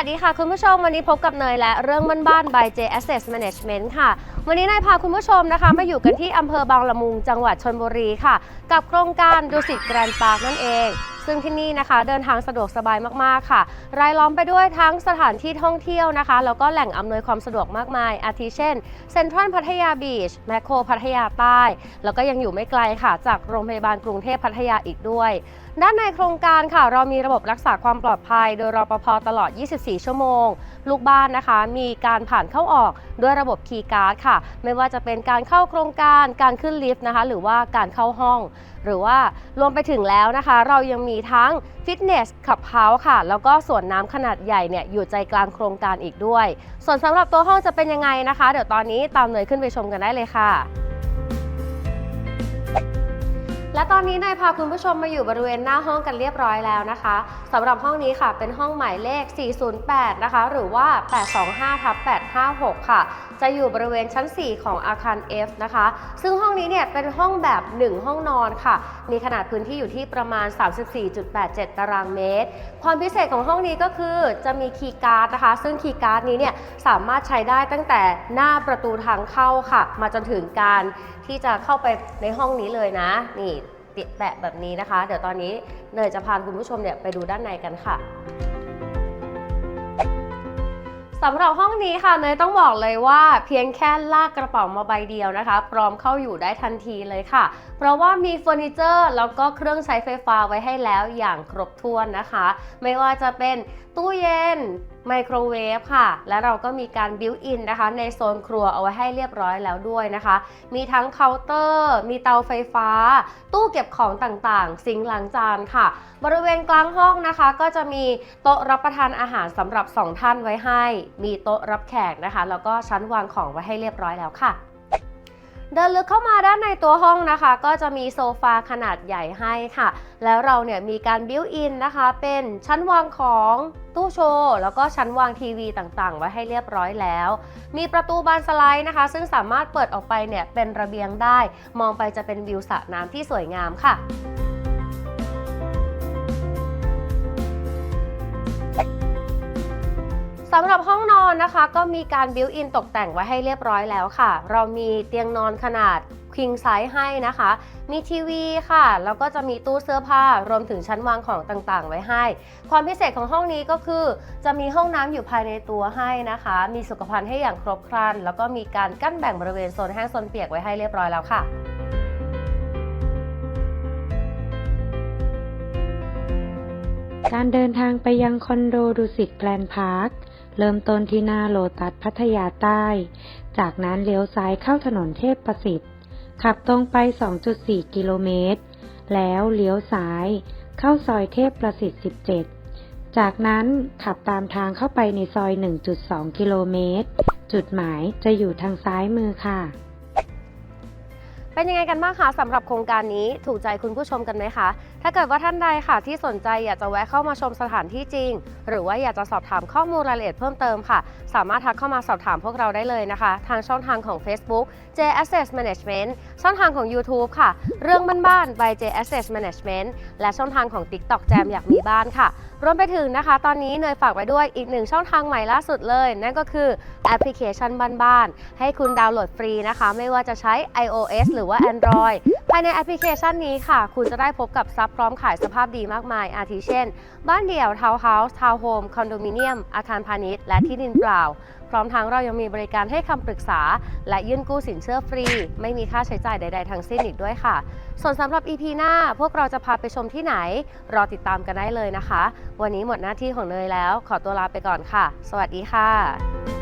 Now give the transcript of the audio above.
วัสดีค่ะ คุณผู้ชมวันนี้พบกับเนยและเรื่องบ้านๆ by J Asset Management ค่ะ วันนี้นายพาคุณผู้ชมนะคะ มาอยู่กันที่อำเภอบางละมุงจังหวัดชนบุรีค่ะ กับโครงการดุสิตแกรนด์ปาร์คนั่นเอง ซึ่งที่นี่นะคะเดินทางสะดวกสบายมากๆค่ะ รายล้อมไปด้วยทั้งสถานที่ท่องเที่ยวนะคะ แล้วก็แหล่งอำนวยความสะดวกมากมาย อาทิเช่นเซ็นทรัลพัทยาบีชแมคโครพัทยาใต้ แล้วก็ยังอยู่ไม่ไกลค่ะ จากโรงพยาบาลกรุงเทพพัทยาอีกด้วย ด้านในโครงการค่ะ เรามีระบบรักษาความปลอดภัย โดยรปภตลอด 24 ชั่วโมง ลูกบ้านนะคะ มีการผ่านเข้าออกด้วยระบบคีย์การ์ดค่ะ ไม่ว่าจะเป็นการเข้าโครงการการขึ้นลิฟต์นะคะ หรือว่าการเข้าห้อง หรือว่ารวมไปถึงแล้วนะคะ เรายังมีทั้งฟิตเนสขับเฮาส์ค่ะ แล้วก็สวนน้ำขนาดใหญ่เนี่ยอยู่ใจกลางโครงการอีกด้วย ส่วนสำหรับตัวห้องจะเป็นยังไงนะคะ เดี๋ยวตอนนี้ตามเนยขึ้นไปชมกันได้เลยค่ะ ตอนนี้นายพาคุณผู้ชมมาอยู่บริเวณหน้าห้องกันเรียบร้อยแล้วนะคะสำหรับห้องนี้ค่ะเป็นห้องหมายเลข 408 นะคะ หรือว่า 825ทับ856 ค่ะ จะอยู่บริเวณชั้น 4 ของอาคาร F นะคะ ซึ่งห้องนี้เนี่ยเป็นห้องแบบ 1 ห้องนอนค่ะ มีขนาดพื้นที่อยู่ที่ประมาณ 34.87 ตารางเมตร ความพิเศษของห้องนี้ก็คือจะมีคีย์การ์ดนะคะ ซึ่งคีย์การ์ดนี้เนี่ยสามารถใช้ได้ตั้งแต่หน้าประตูทางเข้าค่ะ มาจนถึงการที่จะเข้าไปในห้องนี้เลยนะ นี่ แปะแบบนี้นะคะ เดี๋ยวตอนนี้เนยจะพาคุณผู้ชมเนี่ยไปดูด้านในกันค่ะสำหรับห้องนี้ค่ะเนยต้องบอกเลยว่าเพียงแค่ลากกระเป๋ามาใบเดียวนะคะ พร้อมเข้าอยู่ได้ทันทีเลยค่ะ เพราะว่ามีเฟอร์นิเจอร์แล้วก็เครื่องใช้ไฟฟ้าไว้ให้แล้วอย่างครบถ้วนนะคะ ไม่ว่าจะเป็นตู้เย็น ไมโครเวฟค่ะ และเราก็มีการบิวอินนะคะ ในโซนครัวเอาไว้ให้เรียบร้อยแล้วด้วยนะคะ มีทั้งเคาน์เตอร์ มีเตาไฟฟ้า ตู้เก็บของต่างๆ ซิงล้างจานค่ะ บริเวณกลางห้องนะคะ ก็จะมีโต๊ะรับประทานอาหารสำหรับ 2 ท่านไว้ให้ มีโต๊ะรับแขกนะคะ แล้วก็ชั้นวางของไว้ให้เรียบร้อยแล้วค่ะ เดินลึกเข้ามาด้านในตัวห้องนะคะ ก็จะมีโซฟาขนาดใหญ่ให้ค่ะ แล้วเราเนี่ยมีการบิวอินนะคะ เป็นชั้นวางของตู้โชว์ แล้วก็ชั้นวางทีวีต่างๆ ไว้ให้เรียบร้อยแล้ว มีประตูบานสไลด์นะคะ ซึ่งสามารถเปิดออกไปเนี่ยเป็นระเบียงได้ มองไปจะเป็นวิวสระน้ำที่สวยงามค่ะำหรับห้องนอนนะคะ ก็มีการบิวอินตกแต่งไว้ให้เรียบร้อยแล้วค่ะ เรามีเตียงนอนขนาด king size ให้นะคะ มีทีวีค่ะ แล้วก็จะมีตู้เสื้อผ้ารวมถึงชั้นวางของต่างๆ ไว้ให้ ความพิเศษของห้องนี้ก็คือ จะมีห้องน้ำอยู่ภายในตัวให้นะคะ มีสุขภัณฑ์ให้อย่างครบครัน แล้วก็มีการกั้นแบ่งบริเวณโซนแห้งโซนเปียกไว้ให้เรียบร้อยแล้วค่ะการเดินทางไปยังคอนโดดุสิตแกลนพาร์ค เริ่มต้นที่หน้าโลตัสพัทยาใต้ จากนั้นเลี้ยวซ้ายเข้าถนนเทพประสิทธิ์ขับตรงไป 2.4 กิโลเมตร แล้วเลี้ยวซ้าย เข้าซอยเทพประสิทธิ์ 17 จากนั้นขับตามทางเข้าไปในซอย 1.2 กิโลเมตร จุดหมายจะอยู่ทางซ้ายมือค่ะ เป็นยังไงกันบ้างคะสำหรับโครงการนี้ถูกใจคุณผู้ชมกันไหมคะ ถ้าเกิดว่าท่านใดค่ะที่สนใจอยากจะแวะเข้ามาชมสถานที่จริง หรือว่าอยากจะสอบถามข้อมูลรายละเอียดเพิ่มเติมค่ะ สามารถทักเข้ามาสอบถามพวกเราได้เลยนะคะ ทางช่องทางของ Facebook J Asset Management ช่องทางของ YouTube ค่ะ เรื่องบ้านๆ by J Asset Management และช่องทางของ TikTok แจมอยากมีบ้านค่ะ รวมไปถึงนะคะ ตอนนี้เนยฝากไว้ด้วยอีกหนึ่งช่องทางใหม่ล่าสุดเลย นั่นก็คือแอปพลิเคชันบ้านๆให้คุณดาวน์โหลดฟรีนะคะ ไม่ว่าจะใช้ iOS หรือว่า Android ภายในแอปพลิเคชันนี้ค่ะ คุณจะได้พบกับซับพร้อมขายสภาพดีมากมาย อาทิเช่น บ้านเดี่ยวทาวน์เฮาส์ทาวน์โฮมคอนโดมิเนียม อาคารพาณิชย์ และที่ดินเปล่า พร้อมทั้งเรายังมีบริการให้คำปรึกษา และยื่นกู้สินเชื่อฟรี ไม่มีค่าใช้จ่ายใด ๆ ทั้งสิ้นอีกด้วยค่ะ ส่วนสำหรับ EP หน้า พวกเราจะพาไปชมที่ไหน รอติดตามกันได้เลยนะคะ วันนี้หมดหน้าที่ของเนยแล้ว ขอตัวลาไปก่อนค่ะ สวัสดีค่ะ